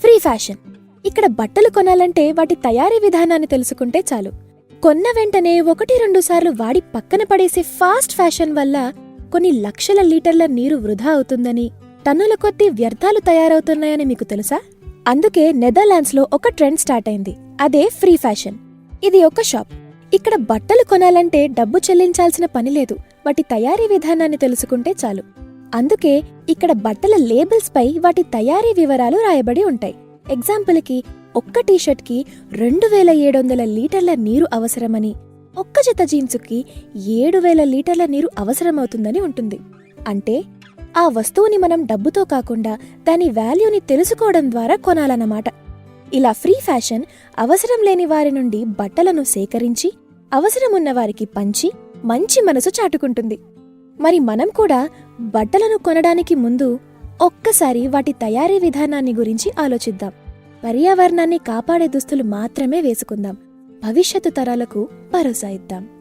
Free fashion. ఇక్కడ బట్టలు కొనాలంటే వాటి తయారీ విధానాన్ని తెలుసుకుంటే చాలు. కొన్న వెంటనే ఒకటి రెండు సార్లు వాడి పక్కన పడేసే ఫాస్ట్ ఫ్యాషన్ వల్ల కొన్ని లక్షల లీటర్ల నీరు వృధా అవుతుందని టన్నుల కొద్దీ వ్యర్థాలు తయారవుతున్నాయని మీకు తెలుసా? అందుకే నెదర్లాండ్స్లో ఒక ట్రెండ్ స్టార్ట్ అయింది. అదే ఫ్రీ ఫ్యాషన్. ఇది ఒక షాప్. ఇక్కడ బట్టలు కొనాలంటే డబ్బు చెల్లించాల్సిన పని లేదు. వాటి తయారీ విధానాన్ని తెలుసుకుంటే చాలు. అందుకే ఇక్కడ బట్టల లేబుల్స్ పై వాటి తయారీ వివరాలు రాయబడి ఉంటాయి. ఎగ్జాంపుల్కి ఒక్క టీషర్ట్కి రెండు వేల ఏడు వందల లీటర్ల నీరు అవసరమని ఒక్క జత జీన్సుకి ఏడు వేల లీటర్ల నీరు అవసరమవుతుందని ఉంటుంది. అంటే ఆ వస్తువుని మనం డబ్బుతో కాకుండా దాని వాల్యూని తెలుసుకోవడం ద్వారా కొనాలన్నమాట. ఇలా ఫ్రీ ఫ్యాషన్ అవసరం లేని వారి నుండి బట్టలను సేకరించి అవసరమున్న వారికి పంచి మంచి మనసు చాటుకుంటుంది. మరి మనం కూడా బట్టలను కొనడానికి ముందు ఒక్కసారి వాటి తయారీ విధానాన్ని గురించి ఆలోచిద్దాం. పర్యావరణాన్ని కాపాడే దుస్తులు మాత్రమే వేసుకుందాం. భవిష్యత్తు తరాలకు భరోసా ఇద్దాం.